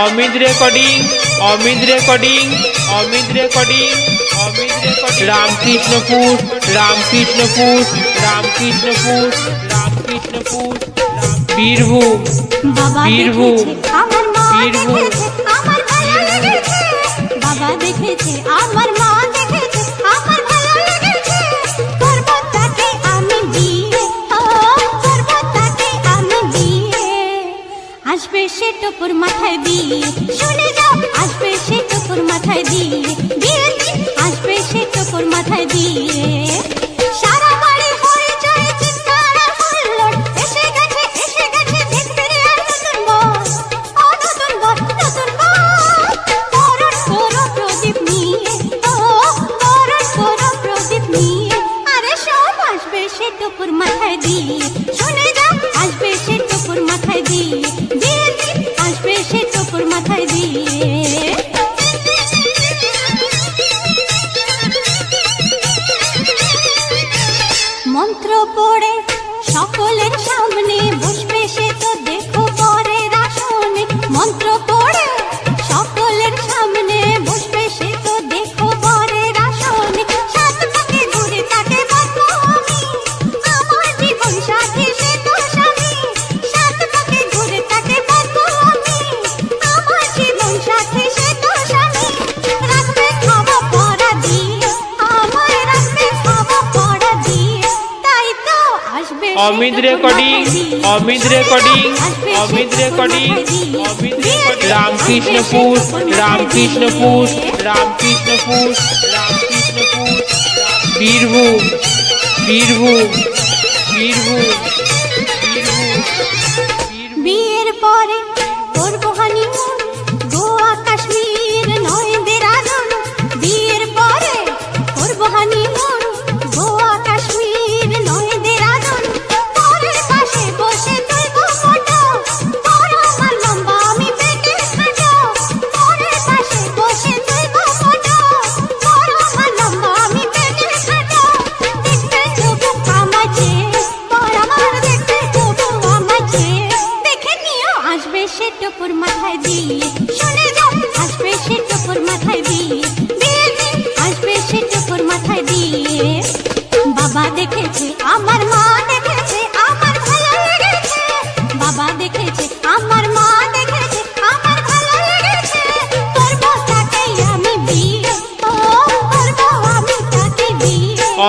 Amit recording Amit recording Amit recording Amit recording. Ramkrishnapur Ramkrishnapur Ramkrishnapur Ramkrishnapur Birbhum Birbhum, Birbhum, বাবা দেখেছে আমার সে টুকুর মাথায় বিয়ে শুনে যাও আসবে সে টুকুর মাথায় দিয়ে বিয়ে আসবে সে টুকুর মাথায় দিয়ে সারা বাড়ি হয়ে যায় চিৎকার হুল্লোড়। এসে গেছে, এসে গেছে, দেখবে আর নতুন বর। ও নতুন বর, নতুন বর। বরণ করো প্রদীপ নিয়ে, ও বরণ করো প্রদীপ নিয়ে। আরে সব আসবে সে টুকুর মাথায় দিয়ে শুনে যাও আসবে সে টুকুর মাথায় দিয়ে দিয়ে মন্ত্র পড়ে সকলের সামনে বসবে সে তো দেখো পরের আসনে। মন্ত্র পড়ে Amit recording Amit recording Amit recording. Amit Ramkrishnapur Ramkrishnapur Ramkrishnapur Ramkrishnapur Birbhum Birbhum Birbhum Birbhum. বিয়ের পরে সে টুকুর মাথায় দিয়ে শুনে আসবে সে টুকুর মাথায় দিয়ে।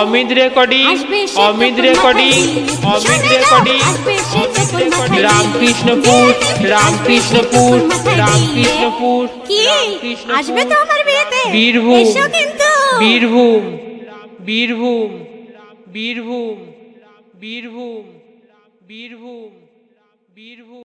Amit recording Amit recording Amit recording. Ramkrishnapur Ramkrishnapur. Ramkrishnapur আসবে তো আমার বিয়েতে বীরভূম বীরভূম বীরভূম বীরভূম বীরভূম বীরভূম বীরভূম